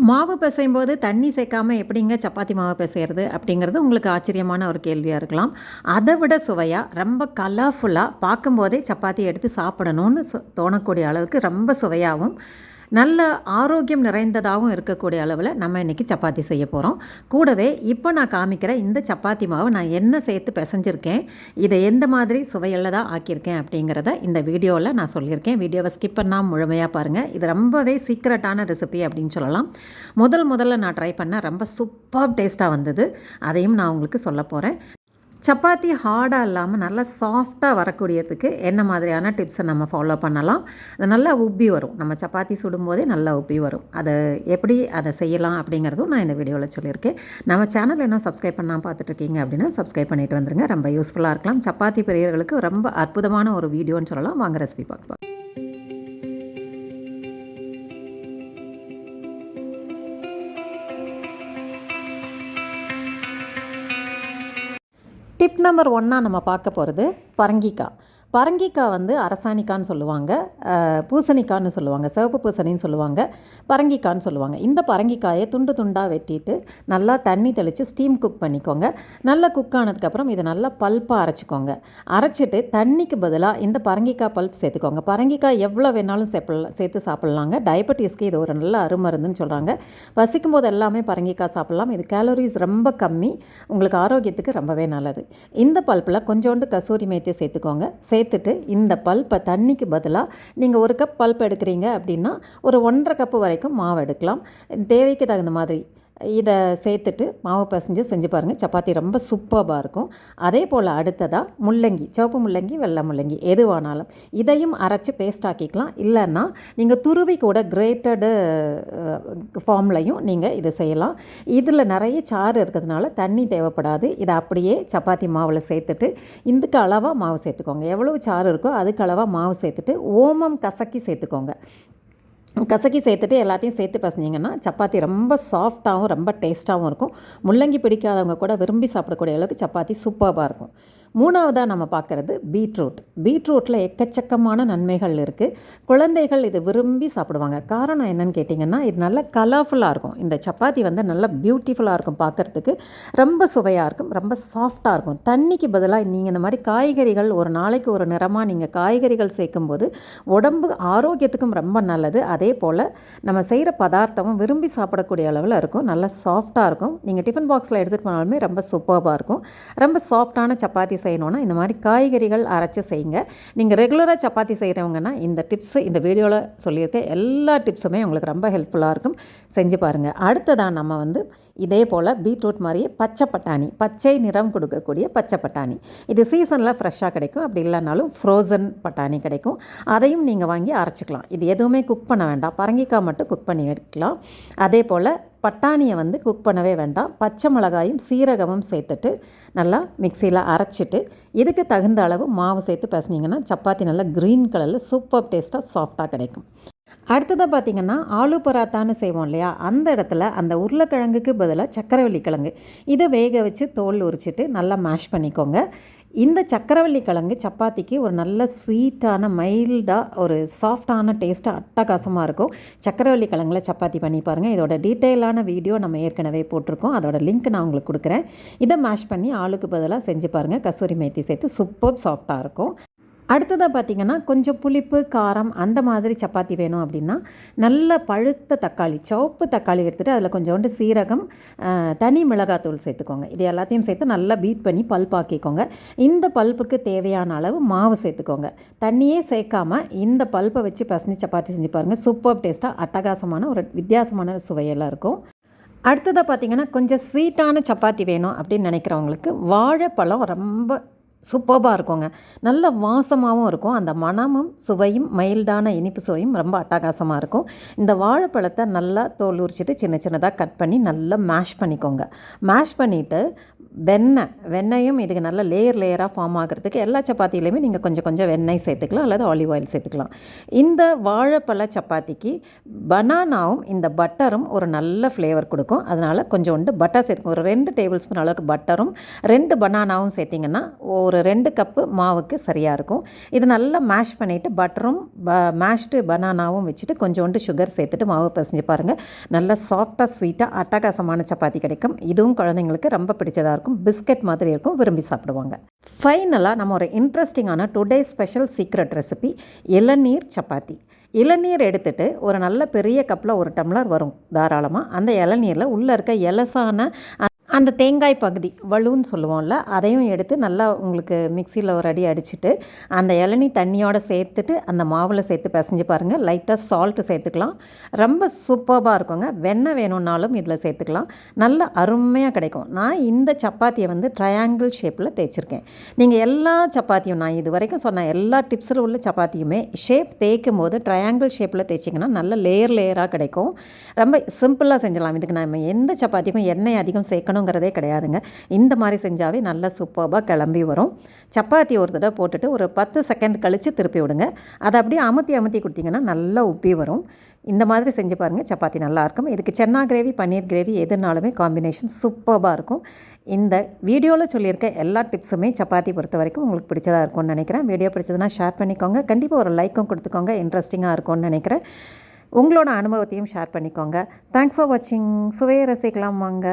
மாவு பிசையும் போது தண்ணி சேர்க்காமல் எப்படிங்க சப்பாத்தி மாவு பிசையிறது அப்படிங்கிறது உங்களுக்கு ஆச்சரியமான ஒரு கேள்வியாக இருக்கலாம். அதை விட சுவையாக ரொம்ப கலர்ஃபுல்லாக பார்க்கும்போதே சப்பாத்தி எடுத்து சாப்பிடணும்னு சொ- தோணக்கூடிய அளவுக்கு ரொம்ப சுவையாகவும் நல்ல ஆரோக்கியம் நிறைந்ததாகவும் இருக்கக்கூடிய அளவில் நம்ம இன்றைக்கி சப்பாத்தி செய்ய போகிறோம் கூடவே இப்போ நான் காமிக்கிற இந்த சப்பாத்தி மாவு நான் என்ன சேர்த்து பிசைஞ்சிருக்கேன் இதை எந்த மாதிரி சுவையுள்ளதாக ஆக்கியிருக்கேன் அப்படிங்கிறத இந்த வீடியோவில் நான் சொல்லியிருக்கேன். வீடியோவை ஸ்கிப் பண்ணால் முழுமையாக பாருங்கள் இது ரொம்பவே சீக்ரெட்டான ரெசிபி அப்படின்னு சொல்லலாம். முதல் முதல்ல நான் ட்ரை பண்ண ரொம்ப சூப்பர் டேஸ்ட்டாக வந்தது. அதையும் நான் உங்களுக்கு சொல்ல போகிறேன் சப்பாத்தி ஹார்டாக இல்லாமல் நல்லா சாஃப்டாக வரக்கூடியதுக்கு என்ன மாதிரியான டிப்ஸை நம்ம ஃபாலோ பண்ணலாம். அது நல்லா உப்பி வரும். நம்ம சப்பாத்தி சுடும்போதே நல்லா உப்பி வரும். அதை எப்படி அதை செய்யலாம் அப்படிங்கிறதும் நான் இந்த வீடியோவில் சொல்லியிருக்கேன். நம்ம சேனல் இன்னும் சப்ஸ்கிரைப் பண்ணால் பார்த்துட்ருக்கீங்க அப்படின்னா சப்ஸ்கிரைப் பண்ணிட்டு வந்துருங்க. ரொம்ப யூஸ்ஃபுல்லாக இருக்கலாம். சப்பாத்தி பிரியர்களுக்கு ரொம்ப அற்புதமான ஒரு வீடியோன்னு சொல்லலாம். வாங்க ரெசிபி பார்க்கலாம் டிப் நம்பர் ஒன்னாக நம்ம பார்க்க போகிறது பரங்கிக்காய் பரங்கிக்காய் வந்து அரசாணிக்கான்னு சொல்லுவாங்க பூசணிக்கான்னு சொல்லுவாங்க சிவப்பு பூசணின்னு சொல்லுவாங்க பரங்கிக்கான்னு சொல்லுவாங்க. இந்த பரங்கிக்காயை துண்டு துண்டாக வெட்டிட்டு நல்லா தண்ணி தெளித்து ஸ்டீம் குக் பண்ணிக்கோங்க. நல்லா குக் ஆனதுக்கப்புறம் இதை நல்லா பல்ப்பாக அரைச்சிக்கோங்க. அரைச்சிட்டு தண்ணிக்கு பதிலாக இந்த பரங்கிக்காய் பல்ப் சேர்த்துக்கோங்க. பரங்கிக்காய் எவ்வளோ வேணாலும் சாப்பிடலாம் சேர்த்து சாப்பிட்லாங்க. டயபெட்டிஸ்க்கு இது ஒரு நல்ல அருமருந்துன்னு சொல்கிறாங்க பசிக்கும் போது எல்லாமே பரங்கிக்காய் சாப்பிட்லாம். இது கேலோரிஸ் ரொம்ப கம்மி. உங்களுக்கு ஆரோக்கியத்துக்கு ரொம்பவே நல்லது. இந்த பல்ப்பில் கொஞ்சோண்டு கசூரி மேத்தியை சேர்த்துக்கோங்க. சே சேர்த்துட்டு இந்த பல்ப்பை தண்ணிக்கு பதிலாக நீங்கள் ஒரு கப் பல்ப் எடுக்கிறீங்க அப்படின்னா ஒரு ஒன்றரை கப்பு வரைக்கும் மாவு எடுக்கலாம். தேவைக்கு தகுந்த மாதிரி இதை சேர்த்துட்டு மாவு பசைஞ்சு செஞ்சு பாருங்கள் சப்பாத்தி ரொம்ப சூப்பராக இருக்கும். அதே போல் அடுத்ததாக முள்ளங்கி சிவப்பு முள்ளங்கி வெள்ளை முள்ளங்கி எதுவானாலும் இதையும் அரைச்சி பேஸ்ட் ஆக்கிக்கலாம். இல்லைன்னா நீங்கள் துருவி கூட கிரேட்டடு ஃபார்ம்லையும் நீங்கள் இதை செய்யலாம். இதில் நிறைய சாறு இருக்கிறதுனால தண்ணி தேவைப்படாது. இதை அப்படியே சப்பாத்தி மாவில் சேர்த்துட்டு இதுக்கு அளவாக மாவு சேர்த்துக்கோங்க. எவ்வளவு சாறு இருக்கோ அதுக்கு அளவாக மாவு சேர்த்துட்டு ஓமம் கசக்கி சேர்த்துக்கோங்க. கசக்கி சேர்த்துட்டு எல்லாத்தையும் சேர்த்து பசஞ்சிங்கன்னா சப்பாத்தி ரொம்ப சாஃப்டாகவும் ரொம்ப டேஸ்ட்டாகவும் இருக்கும். முள்ளங்கி பிடிக்காதவங்க கூட விரும்பி சாப்பிடக்கூடிய அளவுக்கு சப்பாத்தி சூப்பராக இருக்கும். மூணாவதாக நம்ம பார்க்குறது பீட்ரூட் பீட்ரூட்டில் எக்கச்சக்கமான நன்மைகள் இருக்குது குழந்தைகள் இது விரும்பி சாப்பிடுவாங்க. காரணம் என்னன்னு கேட்டிங்கன்னா இது நல்ல கலர்ஃபுல்லாக இருக்கும். இந்த சப்பாத்தி வந்து நல்ல பியூட்டிஃபுல்லாக இருக்கும் பார்க்குறதுக்கு. ரொம்ப சுவையாக இருக்கும் ரொம்ப சாஃப்டாக இருக்கும். தண்ணிக்கு பதிலாக நீங்கள் இந்த மாதிரி காய்கறிகள் ஒரு நாளைக்கு ஒரு நிறமாக நீங்கள் காய்கறிகள் சேர்க்கும்போது உடம்பு ஆரோக்கியத்துக்கும் ரொம்ப நல்லது. அது அதே போல் நம்ம செய்கிற பதார்த்தமும் விரும்பி சாப்பிடக்கூடிய அளவில் இருக்கும். நல்லா சாஃப்டாக இருக்கும். நீங்கள் டிஃபன் பாக்ஸில் எடுத்துகிட்டு போனாலுமே ரொம்ப சூப்பராக இருக்கும். ரொம்ப சாஃப்டான சப்பாத்தி செய்யணுன்னா இந்த மாதிரி காய்கறிகள் அரைச்சி செய்யுங்க. நீங்கள் ரெகுலராக சப்பாத்தி செய்கிறவங்கன்னா இந்த டிப்ஸு இந்த வீடியோவில் சொல்லியிருக்க எல்லா டிப்ஸுமே உங்களுக்கு ரொம்ப ஹெல்ப்ஃபுல்லாக இருக்கும். செஞ்சு பாருங்கள் அடுத்ததாக நம்ம வந்து இதே போல் பீட்ரூட் மாதிரியே பச்சை பட்டாணி பச்சை நிறம் கொடுக்கக்கூடிய பச்சை பட்டாணி. இது சீசனில் ஃப்ரெஷ்ஷாக கிடைக்கும். அப்படி இல்லைனாலும் ஃப்ரோசன் பட்டாணி கிடைக்கும். அதையும் நீங்கள் வாங்கி அரைச்சிக்கலாம். இது எதுவுமே குக் பண்ண வேண்டாம். பரங்கிக்காய் மட்டும் குக் பண்ணி எடுக்கலாம். அதே போல் பட்டாணியை வந்து குக் பண்ணவே வேண்டாம். பச்சை மிளகாயும் சீரகமும் சேர்த்துட்டு நல்லா மிக்சியில் அரைச்சிட்டு இதுக்கு தகுந்த அளவு மாவு சேர்த்து பிசைஞ்சிங்கன்னா சப்பாத்தி நல்லா க்ரீன் கலரில் சூப்பர் டேஸ்ட்டாக சாஃப்டாக கிடைக்கும். அடுத்ததாக பார்த்தீங்கன்னா ஆலு பராத்தான்னு செய்வோம் இல்லையா? அந்த இடத்துல அந்த உருளைக்கிழங்குக்கு பதிலாக சக்கரவள்ளி கிழங்கு. இதை வேக வச்சு தோல் உரிச்சிட்டு நல்லா மேஷ் பண்ணிக்கோங்க. இந்த சக்கரவள்ளி கிழங்கு சப்பாத்திக்கு ஒரு நல்ல ஸ்வீட்டான மைல்டாக ஒரு சாஃப்டான டேஸ்ட்டாக அட்டகாசமாக இருக்கும். சக்கரவள்ளி கிழங்குல சப்பாத்தி பண்ணி பாருங்கள் இதோட டீட்டெயிலான வீடியோ நம்ம ஏற்கனவே போட்டிருக்கோம். அதோட லிங்க் நான் உங்களுக்கு கொடுக்குறேன். இதை மேஷ் பண்ணி ஆளுக்கு பதிலாக செஞ்சு பாருங்கள் கசூரி மேத்தி சேர்த்து சூப்பர் சாஃப்டாக இருக்கும். அடுத்ததாக பார்த்திங்கன்னா கொஞ்சம் புளிப்பு காரம் அந்த மாதிரி சப்பாத்தி வேணும் அப்படின்னா நல்ல பழுத்த தக்காளி சிவப்பு தக்காளி எடுத்துகிட்டு அதில் கொஞ்சோண்டு சீரகம் தனி மிளகாத்தூள் சேர்த்துக்கோங்க. இது எல்லாத்தையும் சேர்த்து நல்லா பீட் பண்ணி பல்பாக்கிக்கோங்க இந்த பல்ப்புக்கு தேவையான அளவு மாவு சேர்த்துக்கோங்க. தண்ணியே சேர்க்காம இந்த பல்ப்பை வச்சு பசனி சப்பாத்தி செஞ்சு பாருங்கள் சூப்பர் டேஸ்ட்டாக அட்டகாசமான ஒரு வித்தியாசமான சுவையெல்லாம் இருக்கும் அடுத்ததாக பார்த்தீங்கன்னா கொஞ்சம் ஸ்வீட்டான சப்பாத்தி வேணும் அப்படின்னு நினைக்கிறவங்களுக்கு வாழைப்பழம் ரொம்ப சூப்பராக இருக்குங்க. நல்ல வாசமாகவும் இருக்கும். அந்த மணமும் சுவையும் மைல்டான இனிப்பு சுவையும் ரொம்ப அட்டகாசமாக இருக்கும். இந்த வாழைப்பழத்தை நல்லா தோல் உரிச்சிட்டு சின்ன சின்னதாக கட் பண்ணி நல்லா மேஷ் பண்ணிக்கோங்க. மேஷ் பண்ணிவிட்டு வெண்ணெய் வெண்ணெயும் இதுக்கு நல்ல லேயர் லேயராக ஃபார்ம் ஆகிறதுக்கு எல்லா சப்பாத்திலையுமே நீங்கள் கொஞ்சம் கொஞ்சம் வெண்ணெய் சேர்த்துக்கலாம். அல்லது ஆலிவ் ஆயில் சேர்த்துக்கலாம். இந்த வாழைப்பழ சப்பாத்திக்கு பனானாவும் இந்த பட்டரும் ஒரு நல்ல ஃப்ளேவர் கொடுக்கும். அதனால் கொஞ்சோண்டு பட்டர் சேர்த்துக்கோங்க. ஒரு ரெண்டு டேபிள் ஸ்பூன் அளவுக்கு பட்டரும் ரெண்டு பனானாவும் சேர்த்திங்கன்னா ஒரு ரெண்டு கப்பு மாவுக்கு சரியாக இருக்கும். இது நல்லா மேஷ் பண்ணிவிட்டு பட்டரும் மேஷ்டு பனானாவும் வச்சுட்டு கொஞ்சோண்டு சுகர் சேர்த்துட்டு மாவு பிசைஞ்சு பாருங்கள் நல்லா சாஃப்டாக ஸ்வீட்டாக அட்டகாசமான சப்பாத்தி கிடைக்கும். இதுவும் குழந்தைங்களுக்கு ரொம்ப பிடிச்சதாக இருக்கும். பிஸ்கட் மாதிரி இருக்கும். விரும்பி சாப்பிடுவாங்க. ஃபைனலாக நம்ம ஒரு இன்ட்ரெஸ்டிங்கான டுடே ஸ்பெஷல் சீக்ரெட் ரெசிபி இளநீர் சப்பாத்தி. இளநீர் எடுத்துட்டு ஒரு நல்ல பெரிய கப்பில் ஒரு டம்ளர் வரும் தாராளமாக அந்த இளநீரில் உள்ளே இருக்க எலசான அந்த தேங்காய் பகுதி வலுன்னு சொல்லுவோம்ல அதையும் எடுத்து நல்லா உங்களுக்கு மிக்சியில் ஒரு அடி அடிச்சுட்டு அந்த இளநி தண்ணியோடு சேர்த்துட்டு அந்த மாவில் சேர்த்து பிசைஞ்சு பாருங்கள் லைட்டாக சால்ட்டு சேர்த்துக்கலாம். ரொம்ப சூப்பராக இருக்குங்க. வெண்ணெய் வேணும்னாலும் இதில் சேர்த்துக்கலாம். நல்ல அருமையாக கிடைக்கும். நான் இந்த சப்பாத்தியை வந்து ட்ரையாங்கிள் ஷேப்பில் தேய்ச்சிருக்கேன். நீங்கள் எல்லா சப்பாத்தியும் நான் இது வரைக்கும் சொன்ன எல்லா டிப்ஸில் உள்ள சப்பாத்தியுமே ஷேப் தேய்க்கும் போது ட்ரையாங்கிள் ஷேப்பில் தேய்ச்சிங்கன்னா நல்ல லேயர் லேயராக கிடைக்கும். ரொம்ப சிம்பிளாக செஞ்சிடலாம். இதுக்கு நம்ம எந்த சப்பாத்திக்கும் எண்ணெய் அதிகம் வாங்குறதே கிடையாதுங்க. இந்த மாதிரி செஞ்சாவே நல்லா சூப்பராக கிளம்பி வரும். சப்பாத்தி ஒரு தடவை போட்டுட்டு ஒரு பத்து செகண்ட் கழித்து திருப்பி விடுங்க. அதை அப்படியே அமுத்தி அமுத்தி கொடுத்தீங்கன்னா நல்லா உப்பி வரும். இந்த மாதிரி செஞ்சு பாருங்கள் சப்பாத்தி நல்லாயிருக்கும் இதுக்கு சென்னா கிரேவி பன்னீர் கிரேவி எதுனாலுமே காம்பினேஷன் சூப்பராக இருக்கும். இந்த வீடியோவில் சொல்லியிருக்க எல்லா டிப்ஸுமே சப்பாத்தி பொறுத்த வரைக்கும் உங்களுக்கு பிடிச்சதாக இருக்கும்னு நினைக்கிறேன். வீடியோ பிடிச்சதுன்னா ஷேர் பண்ணிக்கோங்க. கண்டிப்பாக ஒரு லைக்கும் கொடுத்துக்கோங்க. இன்ட்ரெஸ்டிங்காக இருக்கும்னு நினைக்கிறேன். உங்களோட அனுபவத்தையும் ஷேர் பண்ணிக்கோங்க. தேங்க்ஸ் ஃபார் வாட்சிங் சுவையை ரசிக்கலாம் வாங்க.